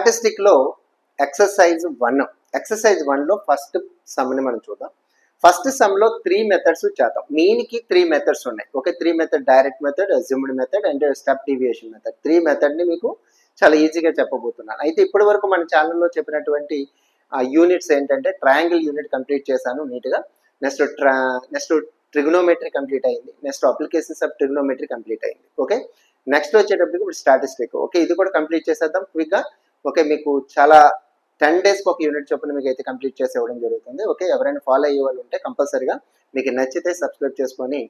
స్టాటిస్టిక్లో exercise one exercise వన్లో first సమ్ని మనం చూద్దాం. ఫస్ట్ సమ్లో త్రీ మెథడ్స్ చేద్దాం. మీన్కి త్రీ మెథడ్స్ ఉన్నాయి. Okay three method direct method assumed method and step deviation method. Three మెథడ్ని మీకు చాలా ఈజీగా చెప్పబోతున్నాను అయితే ఇప్పటి వరకు మన ఛానల్లో చెప్పినటువంటి యూనిట్స్ ఏంటంటే ట్రయాంగిల్ యూనిట్ కంప్లీట్ చేశాను నీట్గా. నెక్స్ట్ ట్రా నెక్స్ట్ ట్రిగ్నోమెట్రీ కంప్లీట్ అయింది. Next applications of trigonometry complete అయింది. ఓకే నెక్స్ట్ వచ్చేటప్పటికి ఇప్పుడు స్టాటిస్టిక్. ఓకే ఇది కూడా కంప్లీట్ చేసేద్దాం క్విక్గా. ఓకే మీకు చాలా టెన్ డేస్కి ఒక యూనిట్ చొప్పున మీకు అయితే కంప్లీట్ చేసి ఇవ్వడం జరుగుతుంది. ఓకే ఎవరైనా ఫాలో అయ్యే వాళ్ళు ఉంటే కంపల్సరీగా మీకు నచ్చితే సబ్స్క్రైబ్ చేసుకొని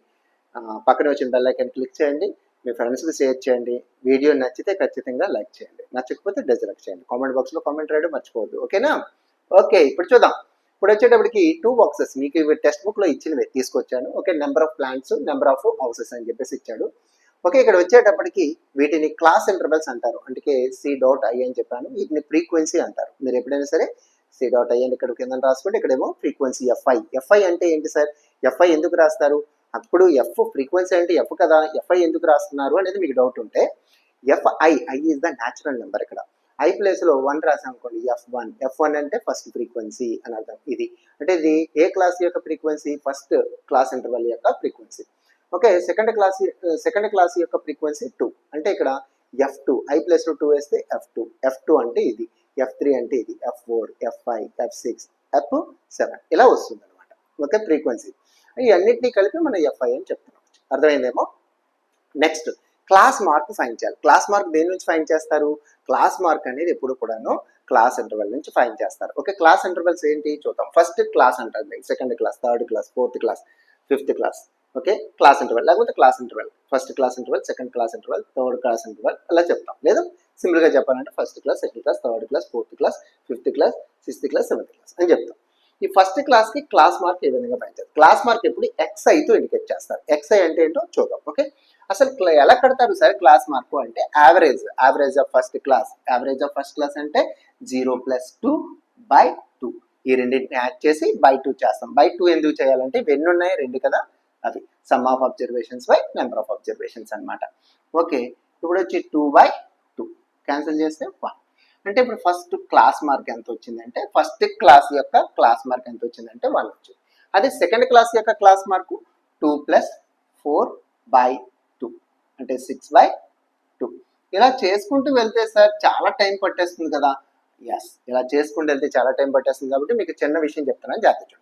పక్కన వచ్చిన బెల్ ఐకాన్ క్లిక్ చేయండి. మీ ఫ్రెండ్స్కి షేర్ చేయండి. వీడియో నచ్చితే ఖచ్చితంగా లైక్ చేయండి. నచ్చకపోతే డిస్లైక్ చేయండి. కామెంట్ బాక్స్లో కామెంట్ రాయడం మర్చిపోవద్దు. ఓకేనా? ఓకే ఇప్పుడు చూద్దాం. ఇప్పుడు వచ్చేటప్పటికి టూ బాక్సెస్ మీకు టెక్స్ట్ బుక్లో ఇచ్చినవి తీసుకొచ్చాను. Okay number of plants number of houses అని చెప్పేసి ఇచ్చాడు. ఓకే ఇక్కడ వచ్చేటప్పటికి వీటిని క్లాస్ ఇంటర్వెల్స్ అంటారు. అంటే సి డాట్ ఐ అని చెప్పాను. వీటిని ఫ్రీక్వెన్సీ అంటారు. మీరు ఎప్పుడైనా సరే సి డాట్ ఐ అని ఇక్కడ కింద రాసుకుంటే ఇక్కడేమో ఫ్రీక్వెన్సీ ఎఫ్ఐ. ఎఫ్ఐ అంటే ఏంటి సార్? ఎఫ్ఐ ఎందుకు రాస్తారు? అప్పుడు ఎఫ్ ఫ్రీక్వెన్సీ అంటే ఎఫ్ కదా? ఎఫ్ఐ ఎందుకు రాస్తున్నారు అనేది మీకు డౌట్ ఉంటే F I I is the natural number ఇక్కడ. ఐ ప్లేస్లో వన్ రాసామనుకోండి ఎఫ్ వన్. ఎఫ్ వన్ అంటే ఫస్ట్ ఫ్రీక్వెన్సీ అని అర్థం. ఇది. అంటే ఇది ఏ క్లాస్ యొక్క ఫ్రీక్వెన్సీ ఫస్ట్ క్లాస్ ఇంటర్వల్ యొక్క frequency okay second class second class యొక్క ఫ్రీక్వెన్సీ టూ అంటే ఇక్కడ F two I plus two వేస్తే ఎఫ్ టూ ఎఫ్ టూ అంటే ఇది ఎఫ్ త్రీ అంటే ఇది F four F five F six F seven ఇలా వస్తుంది అనమాట ఓకే ఫ్రీక్వెన్సీ ఈ అన్నింటినీ కలిపి మనం ఎఫ్ఐ అని చెప్తున్నాం. అర్థమైందేమో? నెక్స్ట్ క్లాస్ మార్క్ ఫైన్ చేయాలి. క్లాస్ మార్క్ దేని నుంచి ఫైన్ చేస్తారు? క్లాస్ మార్క్ అనేది ఎప్పుడు కూడాను క్లాస్ ఇంటర్వెల్ నుంచి ఫైన్ చేస్తారు. ఓకే క్లాస్ ఇంటర్వెల్స్ ఏంటి? చూద్దాం. ఫస్ట్ క్లాస్ అంటారు second class third class fourth class fifth class okay? Class interval. లేకపోతే class interval. First class interval second class interval third class interval అలా చెప్తాం. లేదా సింపుల్గా చెప్పాలంటే first class second class third class fourth class fifth class sixth class seventh class అని చెప్తాం. ఈ first క్లాస్కి క్లాస్ మార్క్ ఏ విధంగా పెంచారు క్లాస్ మార్క్ ఎప్పుడు ఎక్స్ఐతో ఇండికేట్ చేస్తారు. ఎక్స్ఐ అంటే ఏంటో చూద్దాం. ఓకే? అసలు ఎలా కడతారు సార్ క్లాస్ మార్కు అంటే average. Average of first class. Average of first class అంటే zero plus two by two. ఈ రెండింటిని యాడ్ చేసి బై టూ చేస్తాం. బై టూ ఎందుకు చేయాలంటే ఎన్ని ఉన్నాయి రెండు కదా? అది sum of observations by number of observations అన్నమాట. ఓకే ఇప్పుడు వచ్చి టూ బై టూ క్యాన్సిల్ చేస్తే వన్ అంటే ఇప్పుడు ఫస్ట్ క్లాస్ మార్క్ ఎంత వచ్చిందంటే ఫస్ట్ క్లాస్ యొక్క క్లాస్ మార్క్ ఎంత వచ్చిందంటే వన్ వచ్చింది. అదే సెకండ్ క్లాస్ యొక్క class mark two plus four by two అంటే సిక్స్ బై టూ ఇలా చేసుకుంటూ వెళ్తే సార్ చాలా టైం పట్టేస్తుంది కదా. ఎస్ ఇలా చేసుకుంటూ వెళ్తే చాలా టైం పట్టేస్తుంది కాబట్టి మీకు చిన్న విషయం చెప్తున్నాను జాగ్రత్త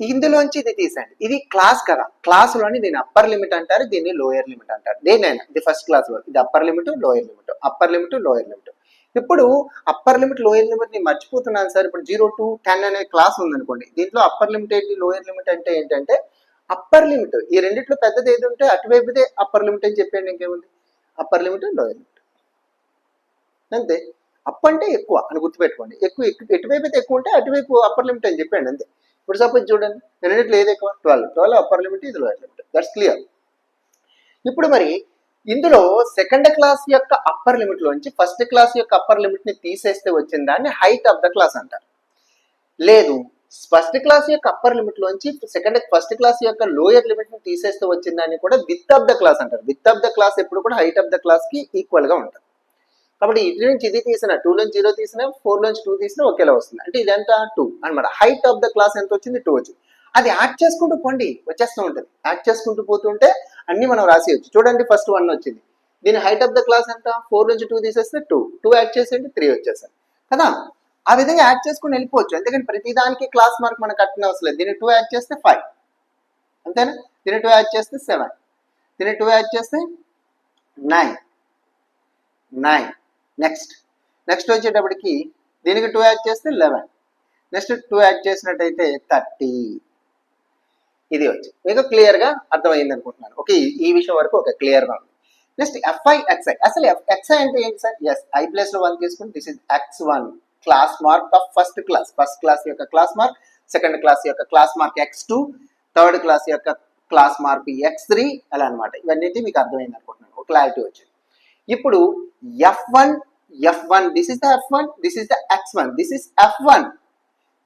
ఇందులోంచి ఇది తీసండి ఇది క్లాస్ కదా. క్లాసులోని దీని అప్పర్ లిమిట్ అంటారు దీన్ని లోయర్ లిమిట్ అంటారు. దేనైనా ఇది ఫస్ట్ క్లాస్లో ఇది upper limit lower limit. Upper limit lower limit. ఇప్పుడు అప్పర్ లిమిట్ లోయర్ లిమిట్ని మర్చిపోతున్నాను సార్. ఇప్పుడు జీరో టు టెన్ అనే క్లాస్ ఉందనుకోండి. దీంట్లో అప్పర్ లిమిట్ ఏంటి లోయర్ లిమిట్ అంటే ఏంటంటే అప్పర్ లిమిట్. ఈ రెండిట్లో పెద్దది ఏది ఉంటే అటువైపుదే అప్పర్ లిమిట్ అని చెప్పండి ఇంకేముంది? Upper limit lower limit. అంతే. అప్ అంటే ఎక్కువ అని గుర్తుపెట్టుకోండి. ఎక్కువ ఎక్కు- ఎటువైపు అయితే ఎక్కువ ఉంటే అటువైపు అప్పర్ లిమిట్ అని చెప్పండి అంతే. ఇప్పుడు సపోజ్ చూడండి రెండిట్లో ఏది ఎక్కువ? ట్వెల్వ్ ట్వెల్వ్ అప్పర్ లిమిట్ ఇది లోయర్ లిమిట్ దట్స్ క్లియర్ ఇప్పుడు మరి ఇందులో సెకండ్ క్లాస్ యొక్క అప్పర్ లిమిట్ లోంచి ఫస్ట్ క్లాస్ యొక్క అప్పర్ లిమిట్ని తీసేస్తే వచ్చిన దాన్ని హైట్ ఆఫ్ ద క్లాస్ అంటారు. లేదు ఫస్ట్ క్లాస్ యొక్క అప్పర్ లిమిట్ లోంచి సెకండ్ ఫస్ట్ క్లాస్ యొక్క లోయర్ లిమిట్ని తీసేస్తే వచ్చిన దాన్ని కూడా విత్ ఆఫ్ ద క్లాస్ అంటారు. విత్ ఆఫ్ ద క్లాస్ ఎప్పుడు కూడా హైట్ ఆఫ్ ద క్లాస్కి ఈక్వల్గా ఉంటుంది. కాబట్టి ఇటు నుంచి ఇది తీసిన టూ నుంచి జీరో తీసిన ఫోర్ నుంచి టూ తీసినా ఒకేలా వస్తుంది. అంటే ఇదంతా టూ అన్నమాట హైట్ ఆఫ్ ద క్లాస్ ఎంత వచ్చింది? టూ వచ్చింది. అది యాడ్ చేసుకుంటూ పోండి. వచ్చేస్తూ ఉంటుంది. యాడ్ చేసుకుంటూ పోతుంటే అన్ని మనం రాసేయచ్చు. చూడండి ఫస్ట్ వన్ వచ్చింది. దీని హైట్ ఆఫ్ ద క్లాస్ ఎంత? ఫోర్ నుంచి టూ తీసేస్తే టూ టూ యాడ్ చేసేయండి త్రీ వచ్చేసాయి కదా? ఆ విధంగా యాడ్ చేసుకుని వెళ్ళిపోవచ్చు. ఎందుకంటే ప్రతిదానికి క్లాస్ మార్క్ మనకు కట్టిన అవసరం లేదు. దీన్ని టూ యాడ్ చేస్తే ఫైవ్ అంతేనా? దీన్ని టూ యాడ్ చేస్తే సెవెన్ దీన్ని టూ యాడ్ చేస్తే నైన్ నైన్ నెక్స్ట్. నెక్స్ట్ వచ్చేటప్పటికి దీనికి టూ యాడ్ చేస్తే లెవెన్ నెక్స్ట్ టూ యాడ్ చేసినట్టయితే థర్టీ ఇది వచ్చి. మీకు క్లియర్గా అర్థమైంది అనుకుంటున్నాను. ఓకే ఈ- విషయం వరకు ఒక క్లియర్గా ఉంది. Next f i x i అసలు ఎక్స్ఐ అంటే ఏంటి sir? S i place one తీసుకుని this is x one class mark of first class first class యొక్క క్లాస్ మార్క్ సెకండ్ క్లాస్ యొక్క class mark x two third class యొక్క class mark X three అలా అనమాట ఇవన్నీ మీకు అర్థమైంది అనుకుంటున్నాను. ఒక క్లారిటీ వచ్చింది. ఇప్పుడు f one f one this is the f one this is the x one this is f one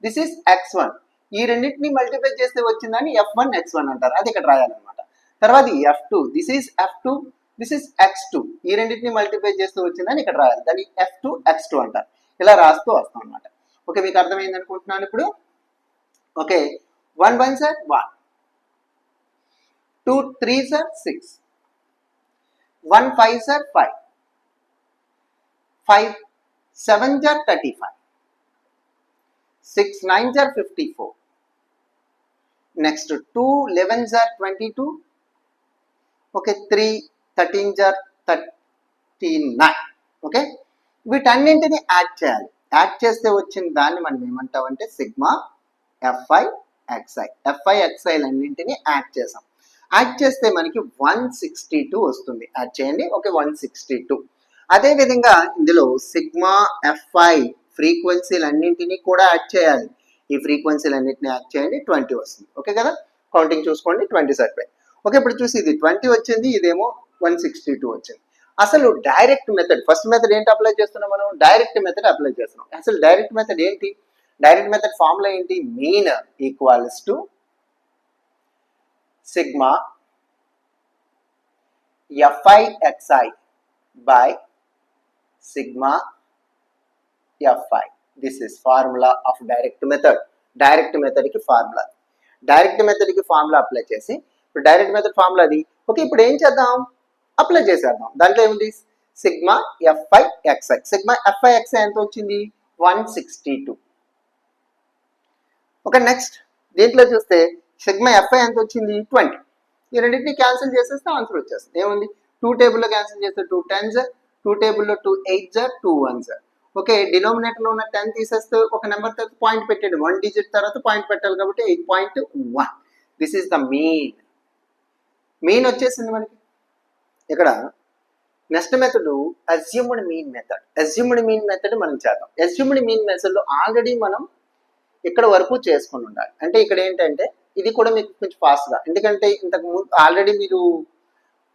this is x one ఈ రెండింటిని మల్టిప్లై చేస్తే వచ్చిందని ఎఫ్ వన్ ఎక్స్ వన్ అంటారు. అది ఇక్కడ రాయాలన్నమాట. తర్వాత f two this is f two this is x two ఈ రెండింటిని మల్టిప్లై చేస్తూ వచ్చిందని ఇక్కడ రాయాలి. దాన్ని ఎఫ్ టూ ఎక్స్ టూ అంటారు. ఇలా రాస్తూ వస్తాం అనమాట ఓకే మీకు అర్థమైంది అనుకుంటున్నాను ఇప్పుడు? Okay one one sir one two three sir six one five sir five five seven jar thirty five six nine jar fifty four next two eleven jar twenty two okay three thirteen jar thirty nine okay వీటన్నింటిని add చేయాలి. Add చేస్తే వచ్చిన దాన్ని మనం ఏమంటామంటే sigma f i x i f i ఎక్స్ఐలు అన్నింటినీ add చేసాం. Add చేస్తే మనకి వన్ సిక్స్టీ టూ వస్తుంది. యాడ్ చేయండి. ఓకే వన్ సిక్స్టీ టూ అదేవిధంగా ఇందులో సిగ్మా ఎఫ్ఐ ఫ్రీక్వెన్సీలు అన్నింటినీ కూడా యాడ్ చేయాలి. ఈ ఫ్రీక్వెన్సీలు అన్నింటినీ యాడ్ చేయండి. ట్వంటీ వస్తుంది. ఓకే కదా? కౌంటింగ్ చూసుకోండి. ట్వంటీ సరిపోయి ఓకే ఇప్పుడు చూసి ఇది ట్వంటీ వచ్చింది ఇదేమో వన్ సిక్స్టీ టూ వచ్చింది. అసలు డైరెక్ట్ మెథడ్ ఫస్ట్ మెథడ్ ఏంటి అప్లై చేస్తున్నాం మనం? డైరెక్ట్ మెథడ్ అప్లై చేస్తున్నాం. అసలు డైరెక్ట్ మెథడ్ ఏంటి? డైరెక్ట్ మెథడ్ ఫార్ములా ఏంటి? Mean equals to sigma f i x i by sigma f i this is formula of direct method direct మెథడ్కి formula direct మెథడ్కి formula apply చేసి ఇప్పుడు direct method formula అది. Okay ఇప్పుడు ఏం చేద్దాం? Apply చేసేద్దాం. దాంట్లో ఏముంది? Sigma f i x i sigma f i x i ఎంత వచ్చింది? One sixty two okay next దీంట్లో చూస్తే సిగ్మా ఎఫ్ఐ ఎంత వచ్చింది? ట్వంటీ ఈ రెండింటిని క్యాన్సిల్ చేసేస్తే ఆన్సర్ వచ్చేస్తుంది. ఏముంది? టూ టేబుల్లో క్యాన్సిల్ చేస్తే టూ టెన్స్ టూ టేబుల్లో టూ ఎయిట్ జర్ టూ వన్ జర్ ఓకే డినోమినేటర్లో ఉన్న టెన్ తీసేస్తే ఒక నెంబర్ తర్వాత పాయింట్ పెట్టండి వన్ డిజిట్ తర్వాత పాయింట్ పెట్టాలి కాబట్టి eight point one this is the mean mean వచ్చేసింది మనకి. ఇక్కడ next method assumed mean method assumed mean method మనం చేద్దాం. అజ్యూమ్డ్ మీన్ మెథడ్లో ఆల్రెడీ మనం ఇక్కడ వరకు చేసుకొని ఉండాలి. అంటే ఇక్కడ ఏంటంటే ఇది కూడా మీకు కొంచెం ఫాస్ట్గా ఎందుకంటే ఇంతకు ముందు ఆల్రెడీ మీరు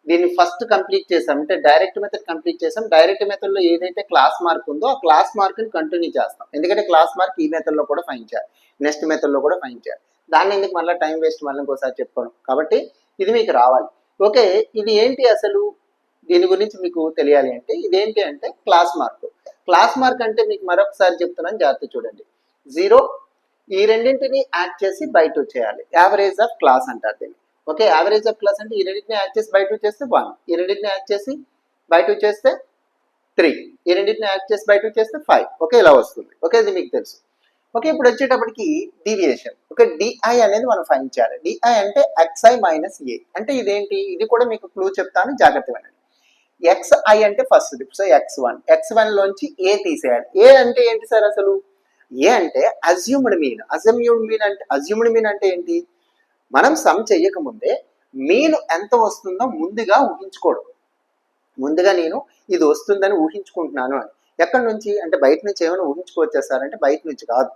దీన్ని ఫస్ట్ కంప్లీట్ చేసాం అంటే డైరెక్ట్ మెథడ్ కంప్లీట్ చేసాం డైరెక్ట్ మెథడ్లో ఏదైతే క్లాస్ మార్క్ ఉందో ఆ క్లాస్ మార్క్ని కంటిన్యూ చేస్తాం. ఎందుకంటే క్లాస్ మార్క్ ఈ మెథడ్లో కూడా ఫైన్ చేయాలి. నెక్స్ట్ మెథడ్లో కూడా ఫైన్ చేయాలి. దాన్ని ఎందుకు మళ్ళీ టైం వేస్ట్ మళ్ళీ ఇంకోసారి చెప్పుకోను. కాబట్టి ఇది మీకు రావాలి. ఓకే ఇది ఏంటి అసలు? దీని గురించి మీకు తెలియాలి అంటే ఇదేంటి అంటే క్లాస్ మార్క్ క్లాస్ మార్క్ అంటే మీకు మరొకసారి చెప్తున్నాను జాగ్రత్త చూడండి. జీరో ఈ రెండింటిని యాడ్ చేసి బయట చేయాలి యావరేజ్ ఆఫ్ క్లాస్ అంటారు దీన్ని. ఓకే యావరేజ్ ఆఫ్ క్లాస్ అంటే ఈ రెండింటిని యాడ్ చేసి బయట చేస్తే వన్ ఈ రెండింటిని యాడ్ చేసి బయట చేస్తే త్రీ ఈ రెండింటిని యాడ్ చేసి బయట చేస్తే ఫైవ్ ఓకే ఇలా వస్తుంది. ఓకే ఇది మీకు తెలుసు. ఓకే ఇప్పుడు వచ్చేటప్పటికి డీవియేషన్ ఓకే డిఐ అనేది మనం ఫైన్ చేయాలి. డిఐ అంటే ఎక్స్ఐ మైనస్ ఏ అంటే ఇదేంటి? ఇది కూడా మీకు క్లూ చెప్తాను. జాగ్రత్త వినండి. ఎక్స్ఐ అంటే first so x one x one లోంచి ఏ తీసేయాలి. ఏ అంటే ఏంటి సార్ అసలు? ఏ అంటే అజ్యూమ్డ్ మీన్ అజ్యూమ్డ్ మీన్ అంటే అజ్యూమ్డ్ మీన్ అంటే ఏంటి? మనం సమ్ చెయ్యకముందే మీన్ ఎంత వస్తుందో ముందుగా ఊహించుకోవడం. ముందుగా నేను ఇది వస్తుందని ఊహించుకుంటున్నాను అని. ఎక్కడి నుంచి? అంటే బయట నుంచి ఏమైనా ఊహించుకోవచ్చా సార్? అంటే బయట నుంచి కాదు.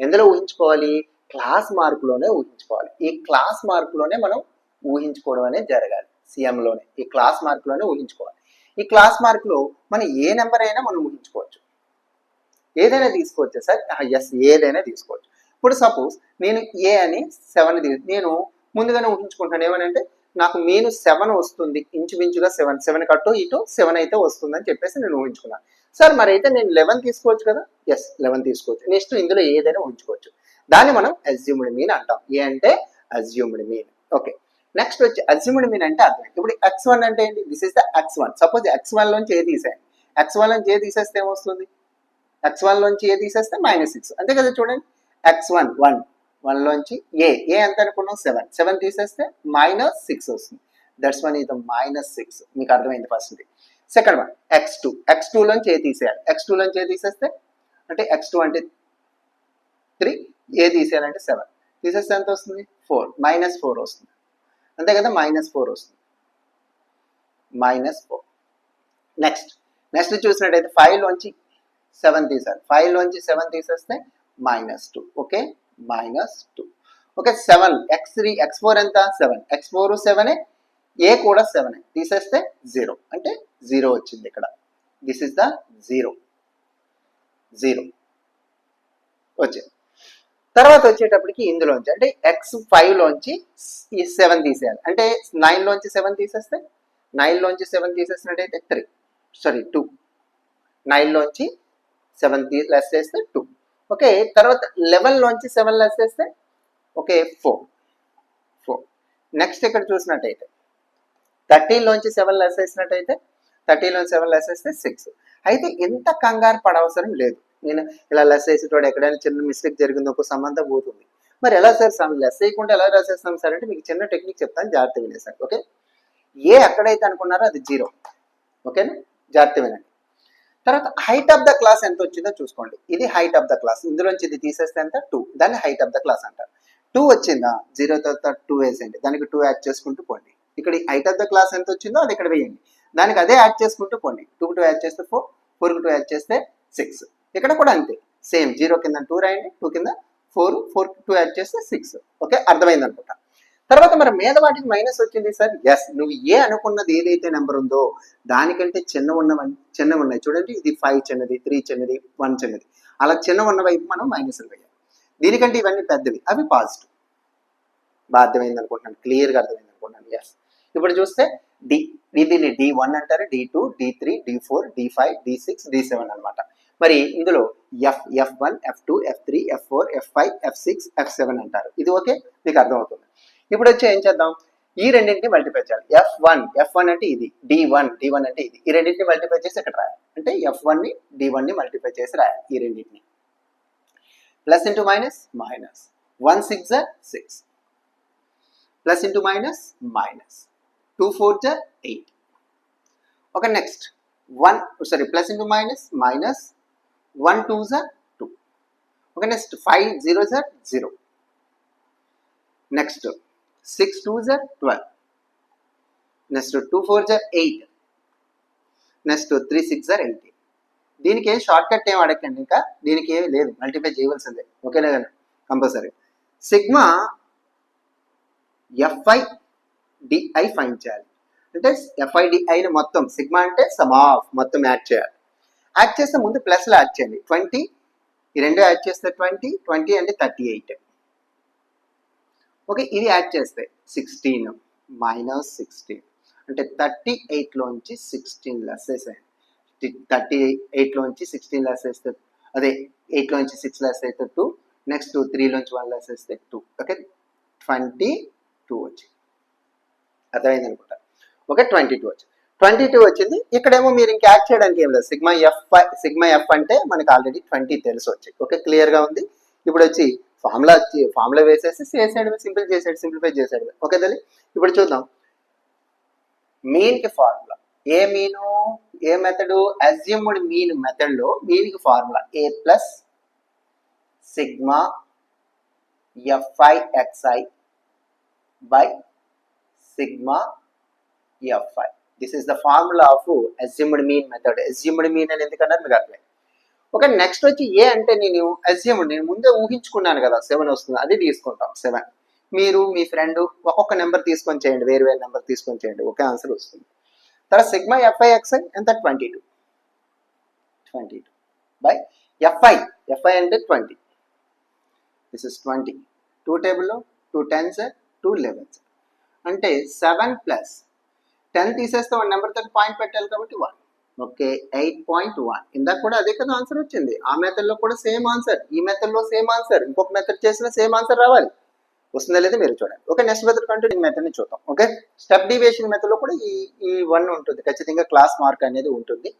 ఎందులో ఊహించుకోవాలి? క్లాస్ మార్కులోనే ఊహించుకోవాలి. ఈ క్లాస్ మార్కులోనే మనం ఊహించుకోవడం అనేది జరగాలి. సీఎంలోనే ఈ క్లాస్ మార్కులోనే ఊహించుకోవాలి. ఈ క్లాస్ మార్కులో మనం ఏ నెంబర్ అయినా మనం ఊహించుకోవచ్చు. ఏదైనా తీసుకోవచ్చు సార్. ఎస్ ఏదైనా తీసుకోవచ్చు. ఇప్పుడు సపోజ్ నేను ఏ అని సెవెన్ నేను ముందుగానే ఊహించుకుంటాను. ఏమనంటే నాకు మీను సెవెన్ వస్తుంది. ఇంచుమించుగా సెవెన్ సెవెన్ కట్టు ఇటు సెవెన్ అయితే వస్తుంది అని చెప్పేసి నేను ఊహించుకున్నాను సార్ మరి అయితే నేను లెవెన్ తీసుకోవచ్చు కదా? ఎస్ లెవెన్ తీసుకోవచ్చు. నెక్స్ట్ ఇందులో ఏదైనా ఊహించుకోవచ్చు. దాన్ని మనం అజ్యూమ్డ్ మీన్ అంటాం. ఏ అంటే అజ్యూమ్డ్ మీన్ ఓకే నెక్స్ట్ వచ్చి అజ్యూమ్డ్ మీన్ అంటే అర్థం. ఇప్పుడు ఎక్స్ వన్ అంటే ఏంటి? This is the x one suppose x one లోంచి ఏ తీసేయండి. ఎక్స్ వన్ లోంచి ఏ తీసేస్తే ఏమొస్తుంది? ఎక్స్ వన్ లోంచి ఏ తీసేస్తే మైనస్ సిక్స్ అంతే కదా చూడండి. ఎక్స్ వన్ వన్ వన్లోంచి ఏ ఏ ఎంత అనుకున్నాం? సెవెన్ సెవెన్ తీసేస్తే మైనస్ సిక్స్ వస్తుంది. దట్స్ వన్ ఇది మైనస్ సిక్స్ మీకు అర్థమైంది first second one X two X టూలోంచి ఏ తీసేయాలి. ఎక్స్ టూలోంచి ఏ తీసేస్తే అంటే ఎక్స్ టూ అంటే త్రీ ఏ తీసేయాలంటే సెవెన్ తీసేస్తే ఎంత వస్తుంది? ఫోర్ మైనస్ ఫోర్ వస్తుంది. అంతే కదా? మైనస్ ఫోర్ వస్తుంది. మైనస్ ఫోర్ నెక్స్ట్ నెక్స్ట్ చూసినట్టయితే ఫైవ్లోంచి సెవెన్ తీసారు ఫైవ్ లోంచి సెవెన్ తీసేస్తే minus two. Okay? Minus two. Okay seven. X three X four ఎంత? సెవెన్. ఎక్స్ ఫోర్ సెవెనే ఏ? కూడా సెవెన్ తీసేస్తే జీరో. అంటే జీరో వచ్చింది ఇక్కడ. This is the zero zero వచ్చింది తర్వాత వచ్చేటప్పటికి ఇందులోంచి అంటే ఎక్స్ ఫైవ్ లోంచి ఈ సెవెన్ తీసేయాలి. అంటే నైన్లోంచి సెవెన్ తీసేస్తే? నైన్లోంచి సెవెన్ తీసేసినట్టయితే త్రీ సారీ టూ నైన్లోంచి సెవెన్ తీ లెస్ చేస్తే టూ ఓకే తర్వాత లెవెన్లోంచి సెవెన్ లెస్ చేస్తే ఓకే ఫోర్ ఫోర్ నెక్స్ట్ ఇక్కడ చూసినట్టయితే థర్టీన్లోంచి సెవెన్ లెస్ వేసినట్టయితే థర్టీలో సెవెన్ లెస్ వేస్తే సిక్స్ అయితే ఎంత కంగారు పడవసరం లేదు. నేను ఇలా లెస్ వేసేటోడు ఎక్కడైనా చిన్న మిస్టేక్ జరిగిందో ఒక సంబంధం పోతుంది మరి ఎలా సార్ సమ్ లెస్ వేయకుండా ఎలా రాసేస్తాం సార్ అంటే మీకు చిన్న టెక్నిక్ చెప్తాను జాగ్రత్త వినేసారు ఓకే ఏ ఎక్కడైతే అనుకున్నారో అది జీరో ఓకేనా జాగ్రత్త వినండి. తర్వాత హైట్ ఆఫ్ ద క్లాస్ ఎంత వచ్చిందో చూసుకోండి. ఇది హైట్ ఆఫ్ ద క్లాస్ ఇందులోంచి ఇది తీసేస్తే ఎంత? టూ దాన్ని హైట్ ఆఫ్ ద క్లాస్ అంటారు. టూ వచ్చిందా? జీరో తర్వాత టూ వేసేయండి. దానికి టూ యాడ్ చేసుకుంటూ పోండి. ఇక్కడ హైట్ ఆఫ్ ద క్లాస్ ఎంత వచ్చిందో అది ఇక్కడ వేయండి. దానికి అదే యాడ్ చేసుకుంటూ పోండి. టూ టూ యాడ్ చేస్తే ఫోర్ ఫోర్కి టూ యాడ్ చేస్తే సిక్స్ ఇక్కడ కూడా అంతే. సేమ్ జీరో కింద టూ రాయండి. టూ కింద ఫోర్ ఫోర్ టూ యాడ్ చేస్తే సిక్స్ ఓకే? అర్థమైంది అనుకుంటా. తర్వాత మరి మీద వాటికి మైనస్ వచ్చింది సార్? ఎస్ నువ్వు ఏ అనుకున్నది ఏదైతే నెంబర్ ఉందో దానికంటే చిన్న ఉన్నవి చిన్న ఉన్నాయి చూడండి ఇది ఫైవ్ చిన్నది త్రీ చిన్నది వన్ చిన్నది. అలా చిన్న ఉన్న వైపు మనం మైనస్ వేయాలి. దీనికంటే ఇవన్నీ పెద్దవి. అవి పాజిటివ్ బాగా అర్థమైంది అనుకుంటున్నాను క్లియర్గా అర్థమైంది అనుకుంటున్నాను. ఎస్ ఇప్పుడు చూస్తే డి దీన్ని డి వన్ అంటారు d two d three d four d five d six d seven అనమాట మరి ఇందులో f f one f two f three f four f five f six f seven అంటారు. ఇది okay మీకు అర్థమవుతుంది. ఇప్పుడు వచ్చి ఏం చేద్దాం? ఈ రెండింటిని మల్టిప్లై చేయాలి. ఎఫ్ వన్ ఎఫ్ వన్ అంటే ఇది డి వన్ డి వన్ అంటే ఇది. ఈ రెండింటిని మల్టిప్లై చేసి ఇక్కడ రాయాలి. అంటే ఎఫ్ వన్ని డి వన్ని మల్టిప్లై చేసి రాయాలి ఈ రెండింటిని. Plus into minus minus one six జర్ six plus into minus minus two four జర్ eight okay next one sorry plus into minus minus one two జర్ two okay next five zero జర్ zero next six two జర్ twelve next two four జర్ eight next three six జర్ eighty దీనికి ఏం short cut ఏం అడగండి ఇంకా? దీనికి ఏమి లేదు. మల్టిప్లై చేయవలసిందే. ఓకేనా కదా compulsory sigma f i d i find చేయాలి. అంటే ఎఫ్ఐ డిఐని మొత్తం సిగ్మా అంటే సమ్ ఆఫ్ మొత్తం యాడ్ చేయాలి. యాడ్ చేస్తే ముందు ప్లస్లో యాడ్ చేయండి. ట్వంటీ ఈ రెండు యాడ్ చేస్తే ట్వంటీ ట్వంటీ అంటే థర్టీ ఎయిట్ ఓకే ఇది యాడ్ చేస్తే సిక్స్టీన్ మైనస్ సిక్స్టీన్ అంటే థర్టీ ఎయిట్లోంచి సిక్స్టీన్ లెస్ వేసేయండి థర్టీ ఎయిట్లోంచి సిక్స్టీన్ లెస్ వేస్తే అదే ఎయిట్లోంచి సిక్స్ లెస్ అయితే టూ నెక్స్ట్ త్రీలోంచి వన్ లెస్ వేస్తే టూ ఓకే ట్వంటీ టూ వచ్చింది అర్థమైంది అనుకుంటా. ఓకే ట్వంటీ టూ వచ్చింది ట్వంటీ టూ వచ్చింది. ఇక్కడేమో మీరు ఇంకా యాడ్ చేయడానికి ఏం లేదు. సిగ్మా ఎఫ్ సిగ్మా ఎఫ్ అంటే మనకు ఆల్రెడీ ట్వంటీ తెలుసు వచ్చాయి ఓకే క్లియర్గా ఉంది. ఇప్పుడు వచ్చి ఫార్ములా ఫార్ములా వేసేసి చేసాడు సింపుల్ చేసాడు సింప్లిఫై చేసాడు ఓకే తల్లి? ఇప్పుడు చూద్దాం. మీన్కి ఫార్ములా. ఏ మీను ఏ మెథడు? అజ్యూమ్డ్ మీన్ మెథడ్లో మీన్కి formula. A plus sigma f i x i by sigma f i. This is the formula of assumed mean method. Assumed mean అని ఎందుకన్నారు మీకు అర్థం ఓకే నెక్స్ట్ వచ్చి ఏ అంటే నేను అజ్యూమ్డ్ నేను ముందే ఊహించుకున్నాను కదా సెవెన్ వస్తుంది అది తీసుకుంటాం సెవెన్ మీరు మీ ఫ్రెండ్ ఒక్కొక్క నెంబర్ తీసుకొని చేయండి వేరు వేరు నెంబర్ తీసుకొని చేయండి ఒకే ఆన్సర్ వస్తుంది. తర్వాత sigma f i x i ఎంత? Twenty two twenty two by f i f i అంటే twenty this is twenty two టేబుల్లో టూ టెన్స్ టూ లెవెన్స్ అంటే సెవెన్ ప్లస్ టెన్ తీసేస్తే వన్ నెంబర్ పాయింట్ పెట్టాలి కాబట్టి one okay eight point one. ఇందాక కూడా అదే కదా ఆన్సర్ వచ్చింది. ఆ మెథడ్లో కూడా సేమ్ ఆన్సర్. ఈ మెథడ్లో సేమ్ ఆన్సర్. ఇంకొక మెథడ్ చేసిన సేమ్ ఆన్సర్ రావాలి. వస్తుందా లేదా మీరు చూడండి. ఓకే నెక్స్ట్ మెథడ్ కంటే మెథడ్ని చూద్దాం. ఓకే స్టెప్ డివియేషన్ మెథడ్లో కూడా ఈ ఈ వన్ ఉంటుంది. ఖచ్చితంగా క్లాస్ మార్క్ అనేది ఉంటుంది.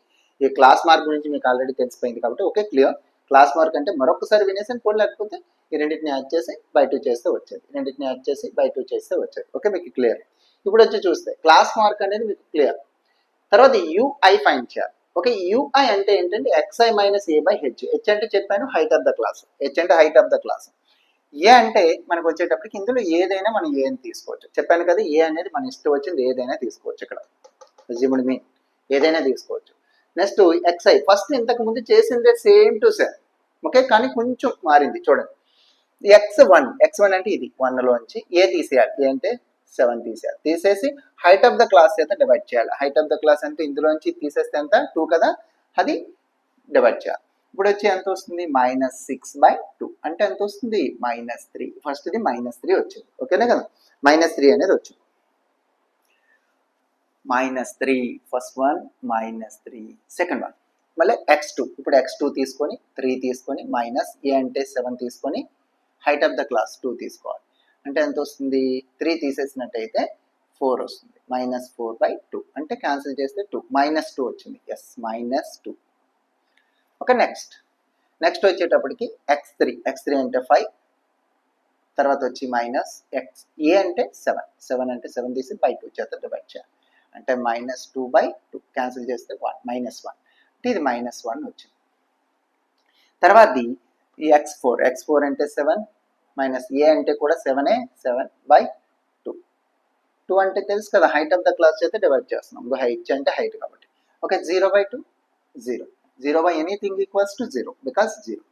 ఈ క్లాస్ మార్క్ గురించి మీకు ఆల్రెడీ తెలిసిపోయింది కాబట్టి ఓకే క్లియర్ క్లాస్ మార్క్ అంటే మరొకసారి వినేసాను కూడా లేకపోతే ఈ రెండింటిని యాడ్ చేసి బై టూ చేస్తే వచ్చేది. రెండింటిని యాడ్ చేసి బై టూ చేస్తే వచ్చేది. ఓకే మీకు క్లియర్ ఇప్పుడు వచ్చి చూస్తే క్లాస్ మార్క్ అనేది మీకు క్లియర్ తర్వాత యుఐ ఫైన్ చేయాలి. ఓకే యూఐ అంటే ఏంటంటే x i minus a by h h అంటే చెప్పాను height of the class h అంటే height of the class a అంటే మనకు వచ్చేటప్పటికి ఇందులో ఏదైనా మనం ఏం తీసుకోవచ్చు. చెప్పాను కదా ఏ అనేది మన ఇష్టం వచ్చింది ఏదైనా తీసుకోవచ్చు ఇక్కడ. జిముడి మీన్ ఏదైనా తీసుకోవచ్చు. నెక్స్ట్ ఎక్స్ఐ ఫస్ట్ ఇంతకు ముందు చేసిందే సేమ్ టు సేమ్ ఓకే కానీ కొంచెం మారింది చూడండి. ఎక్స్ వన్ ఎక్స్ వన్ అంటే ఇది వన్లోంచి ఏ తీసేయాలి. ఏ అంటే సెవెన్ తీసేయాలి తీసేసి హైట్ ఆఫ్ ద క్లాస్ అయితే డివైడ్ చేయాలి. హైట్ ఆఫ్ ద క్లాస్ అంటే ఇందులోంచి తీసేస్తే ఎంత? టూ కదా? అది డివైడ్ చేయాలి. ఇప్పుడు వచ్చి ఎంత వస్తుంది? మైనస్ సిక్స్ బై టూ అంటే ఎంత వస్తుంది? మైనస్ త్రీ ఫస్ట్ ఇది మైనస్ త్రీ వచ్చింది. ఓకేనా కదా? మైనస్ త్రీ అనేది వచ్చింది. Minus three first one minus three second one మళ్ళీ ఎక్స్ టూ ఇప్పుడు ఎక్స్ టూ తీసుకొని త్రీ తీసుకొని మైనస్ ఏ అంటే సెవెన్ తీసుకొని height of the class two తీసుకోవాలి. అంటే ఎంత వస్తుంది? త్రీ తీసేసినట్టయితే ఫోర్ వస్తుంది. మైనస్ ఫోర్ బై టూ అంటే క్యాన్సిల్ చేస్తే టూ మైనస్ టూ వచ్చింది. Yes minus two okay next next వచ్చేటప్పటికి ఎక్స్ త్రీ ఎక్స్ త్రీ అంటే ఫైవ్ తర్వాత వచ్చి మైనస్ ఎక్స్ ఏ అంటే సెవెన్ సెవెన్ అంటే సెవెన్ తీసి బై టూ చేత డివైడ్ చేయాలి. అంటే minus two by two cancel చేస్తే వన్ మైనస్ వన్ అంటే ఇది మైనస్ వన్ వచ్చింది. తర్వాతది ఈ ఎక్స్ ఫోర్ ఎక్స్ ఫోర్ అంటే సెవెన్ మైనస్ ఏ అంటే కూడా seven A seven by two two అంటే తెలుసు కదా హైట్ ఆఫ్ ద క్లాస్ అయితే డివైడ్ చేస్తున్నాం. ఇంకో హైట్ అంటే హైట్ కాబట్టి. Okay zero by two zero zero by anything equals to zero because zero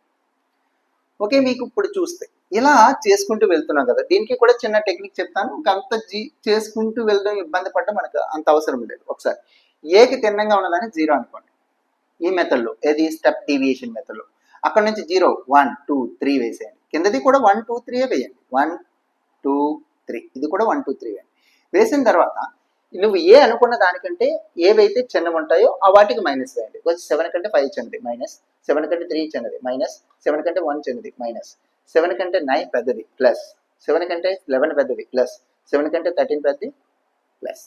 okay మీకు ఇప్పుడు చూస్తే ఇలా చేసుకుంటూ వెళ్తున్నాం కదా. దీనికి కూడా చిన్న టెక్నిక్ చెప్తాను. ఇంకా అంత జీ చేసుకుంటూ వెళ్ళడం ఇబ్బంది పడడం మనకు అంత అవసరం లేదు. ఒకసారి ఏకి తిన్నంగా ఉన్నదాన్ని జీరో అనుకోండి. ఈ మెథడ్లో ఏది? స్టెప్ డీవియేషన్ మెథడ్లో అక్కడ నుంచి జీరో వన్ టూ త్రీ వేసేయండి. కిందది కూడా వన్ టూ త్రీ వేయండి. వన్ టూ త్రీ ఇది కూడా వన్ టూ త్రీ వేయండి. వేసిన తర్వాత నువ్వు ఏ అనుకున్న దానికంటే ఏవైతే చిన్నవి ఉంటాయో ఆ వాటికి మైనస్ వేయండి. కొంచెం సెవెన్ కంటే ఫైవ్ చిన్నది. మైనస్ సెవెన్ కంటే త్రీ చిన్నది. మైనస్ సెవెన్ కంటే వన్ చిన్నది. మైనస్ సెవెన్ కంటే నైన్ పెద్దది. ప్లస్ సెవెన్ కంటే లెవెన్ పెద్దది. ప్లస్ సెవెన్ కంటే థర్టీన్ పెద్దది. ప్లస్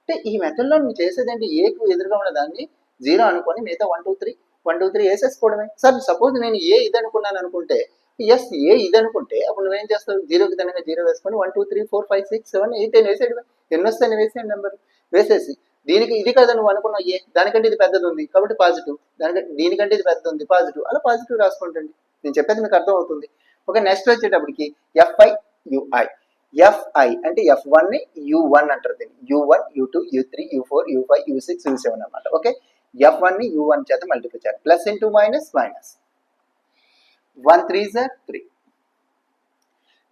అంటే ఈ మెథడ్లో నువ్వు చేసేదంటే? ఏకు ఎదురుగా ఉన్న దాన్ని జీరో అనుకొని మిగతా one two three one two three వేసేసుకోవడమే. Sir suppose నేను ఏ ఇది అనుకున్నాను అనుకుంటే ఎస్ ఏ ఇది అనుకుంటే అప్పుడు నువ్వేం చేస్తావు? జీరోకి దానిగా జీరో వేసుకొని one two three four five six seven eight అని వేసేయడం ఎన్ని వస్తాయని వేసేయండి నెంబర్. వేసేసి. దీనికి ఇది కదా నువ్వు అనుకున్నావు ఏ? దానికంటే ఇది పెద్దది ఉంది కాబట్టి పాజిటివ్ దానికంటే దీనికంటే ఇది పెద్దది ఉంది పాజిటివ్ అలా పాజిటివ్ రాసుకుంటండి నేను చెప్పేది మీకు అర్థం అవుతుంది ఓకే నెక్స్ట్ వచ్చేటప్పటికి ఎఫ్ఐ యుఐ ఎఫ్ఐ అంటే ఎఫ్ వన్ని యూ వన్ అంటారు దీన్ని. U one u two u three u four u five u six u seven అనమాట ఓకే? ఎఫ్ వన్ని యూ వన్ చేత మల్టిప్లై చేయాలి. Plus into minus minus one three జర్ three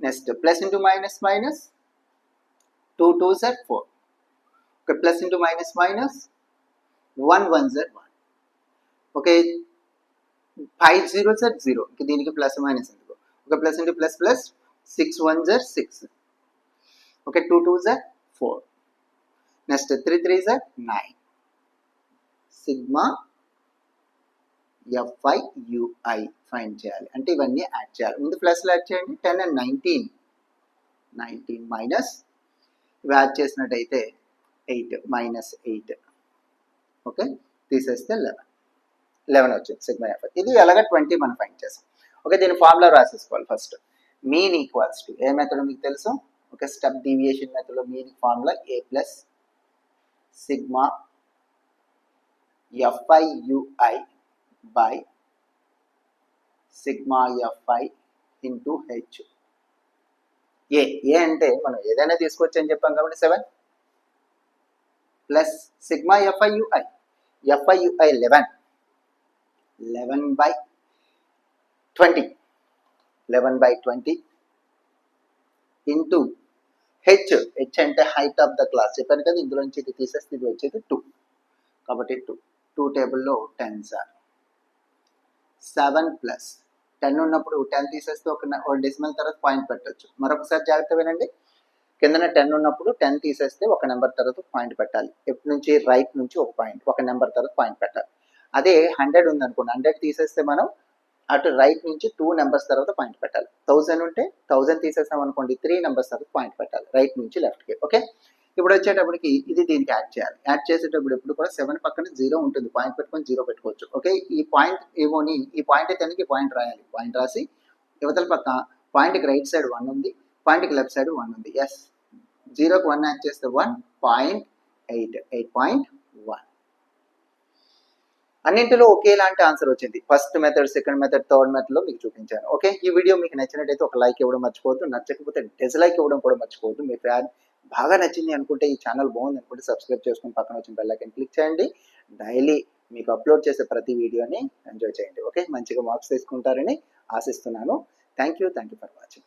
next plus into minus minus two two జర్ four okay plus into minus minus one one జర్ one okay five zero జర్ zero ఇంక దీనికి plus minus ఎందుకు okay plus into plus plus six one జర్ six okay two two జర్ four next three three జర్ nine sigma f i u i find చేయాలి. అంటే ఇవన్నీ add చేయాలి. ముందు ప్లస్లు యాడ్ చేయండి. Ten and nineteen nineteen minus ఇవి add చేసినట్టయితే ఎయిట్ మైనస్ ఎయిట్ ఓకే తీసేస్తే లెవెన్ లెవెన్ వచ్చింది. సిగ్మా ఎఫ్ ఇది ఎలాగ ట్వంటీ మనం ఫైండ్ చేసాం ఓకే దీని formula రాసేసుకోవాలి first mean equals to A method మీకు తెలుసు? ఓకే స్టెప్ డీవియేషన్ మెథడ్లో mean formula A plus sigma f i u i by sigma f i into h A A అంటే మనం ఏదైనా తీసుకోవచ్చు అని చెప్పాం కాబట్టి seven plus sigma f i u i f i u i eleven eleven by twenty eleven by twenty into h h అంటే height of the class చెప్పాను కదా ఇందులోంచి ఇది తీసేస్తే ఇది వచ్చేది టూ కాబట్టి టూ టూ టేబుల్లో ten sir seven plus. Ten ఉన్నప్పుడు టెన్ తీసేస్తే ఒక ఒక డెసిమల్ తర్వాత పాయింట్ పెట్టొచ్చు. మరొకసారి జాగ్రత్త వినండి. కిందన టెన్ ఉన్నప్పుడు టెన్ తీసేస్తే ఒక నెంబర్ తర్వాత పాయింట్ పెట్టాలి. ఎప్పటి నుంచి రైట్ నుంచి ఒక పాయింట్ ఒక నెంబర్ తర్వాత పాయింట్ పెట్టాలి. అదే హండ్రెడ్ ఉంది అనుకోండి హండ్రెడ్ తీసేస్తే మనం అటు రైట్ నుంచి టూ నెంబర్స్ తర్వాత పాయింట్ పెట్టాలి. థౌసండ్ ఉంటే థౌసండ్ తీసేసాం అనుకోండి త్రీ నెంబర్స్ తర్వాత పాయింట్ పెట్టాలి రైట్ నుంచి లెఫ్ట్కి ఓకే? ఇప్పుడు వచ్చేటప్పటికి ఇది దీనికి యాడ్ చేయాలి. యాడ్ చేసేటప్పుడు ఎప్పుడు కూడా సెవెన్ పక్కన జీరో ఉంటుంది. పాయింట్ పెట్టుకొని జీరో పెట్టుకోవచ్చు. ఓకే ఈ పాయింట్ ఏమోని ఈ పాయింట్ అయితే పాయింట్ రాయాలి. పాయింట్ రాసి యువతల పక్క పాయింట్కి రైట్ సైడ్ వన్ ఉంది. పాయింట్కి లెఫ్ట్ సైడ్ వన్ ఉంది. ఎస్ జీరోకి వన్ యాడ్ చేస్తే one point eight eight point one అన్నింటిలో ఒకేలాంటి ఆన్సర్ వచ్చింది. First method second method third మెథడ్లో మీకు చూపించాను. ఓకే ఈ వీడియో మీకు నచ్చినట్టయితే ఒక లైక్ ఇవ్వడం మర్చిపోవద్దు. నచ్చకపోతే డిస్లైక్ ఇవ్వడం కూడా మర్చిపోవద్దు. మీ ఫ్యాన్ బాగా నచ్చింది అనుకుంటే ఈ ఛానల్ బాగుంది అనుకుంటే సబ్స్క్రైబ్ చేసుకుని పక్కన వచ్చిన బెల్లైకన్ క్లిక్ చేయండి. డైలీ మీకు అప్లోడ్ చేసే ప్రతి వీడియోని ఎంజాయ్ చేయండి. ఓకే మంచిగా మార్క్స్ తీసుకుంటారని ఆశిస్తున్నాను. Thank you thank you for watching